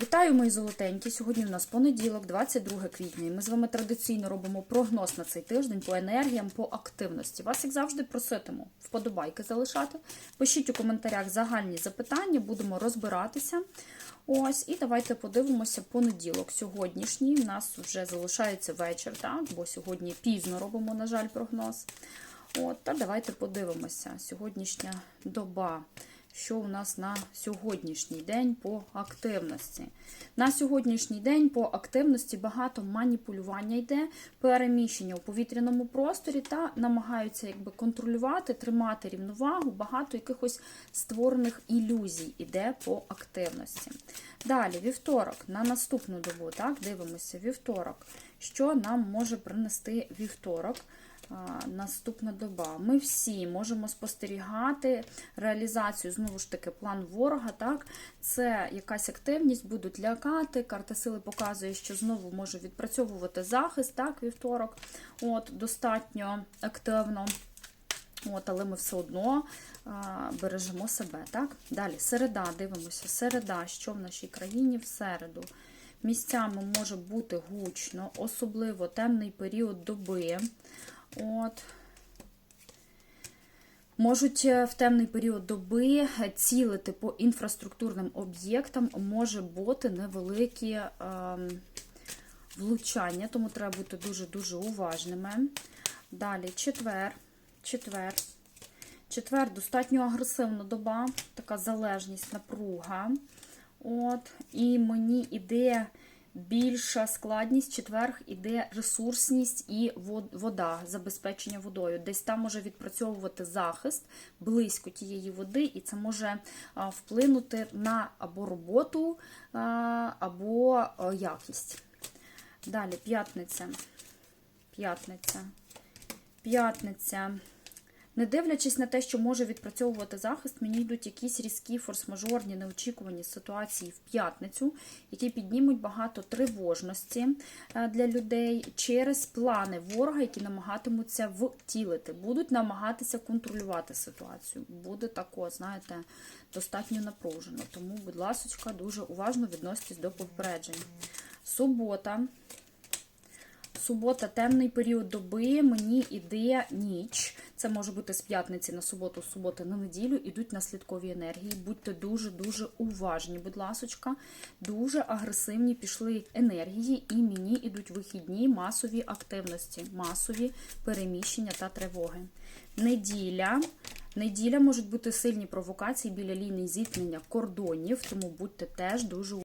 Вітаю, мої золотенькі! Сьогодні у нас понеділок, 22 квітня, і ми з вами традиційно робимо прогноз на цей тиждень по енергіям, по активності. Вас, як завжди, проситиму вподобайки залишати. Пишіть у коментарях загальні запитання, будемо розбиратися. Ось, і давайте подивимося понеділок. Сьогоднішній у нас вже залишається вечір, так? бо сьогодні пізно робимо, на жаль, прогноз. От, та давайте подивимося. Сьогоднішня доба. Що у нас на сьогоднішній день по активності? На сьогоднішній день по активності багато маніпулювання йде, переміщення у повітряному просторі та намагаються якби контролювати, тримати рівновагу. Багато якихось створених ілюзій іде по активності. Далі, вівторок, на наступну добу, так, дивимося, вівторок. Що нам може принести вівторок? Наступна доба. Ми всі можемо спостерігати реалізацію, знову ж таки, план ворога. Так? Це якась активність, будуть лякати. Карта сили показує, що знову може відпрацьовувати захист, так, вівторок. От, Достатньо активно. От, Але ми все одно а, бережемо себе. так? Далі, середа, дивимося, середа, що в нашій країні в середу. Місцями може бути гучно, особливо темний період доби. От. Можуть в темний період доби цілити по інфраструктурним об'єктам, може бути невеликі е, влучання, тому треба бути дуже-дуже уважними. Далі четвер. Четвер. Четвер достатньо агресивна доба, така залежність, напруга. От. І мені іде більша складність, четверг іде ресурсність і вода, забезпечення водою. Десь там може відпрацьовувати захист близько тієї води, і це може вплинути на або роботу, або якість. Далі п'ятниця. П'ятниця. П'ятниця. Не дивлячись на те, що може відпрацьовувати захист, мені йдуть якісь різкі форс-мажорні, неочікувані ситуації в п'ятницю, які піднімуть багато тривожності для людей через плани ворога, які намагатимуться втілити, будуть намагатися контролювати ситуацію. Буде тако, знаєте, достатньо напружено. Тому, будь ласка, дуже уважно відноситесь до попереджень. Субота. Субота, темний період доби, мені іде ніч. Це може бути з п'ятниці на суботу, з суботи на неділю. Ідуть наслідкові енергії. Будьте дуже-дуже уважні, будь ласочка. Дуже агресивні пішли енергії, і мені ідуть вихідні масові активності, масові переміщення та тривоги. Неділя. Неділя можуть бути сильні провокації біля лінії зіткнення кордонів, тому будьте теж дуже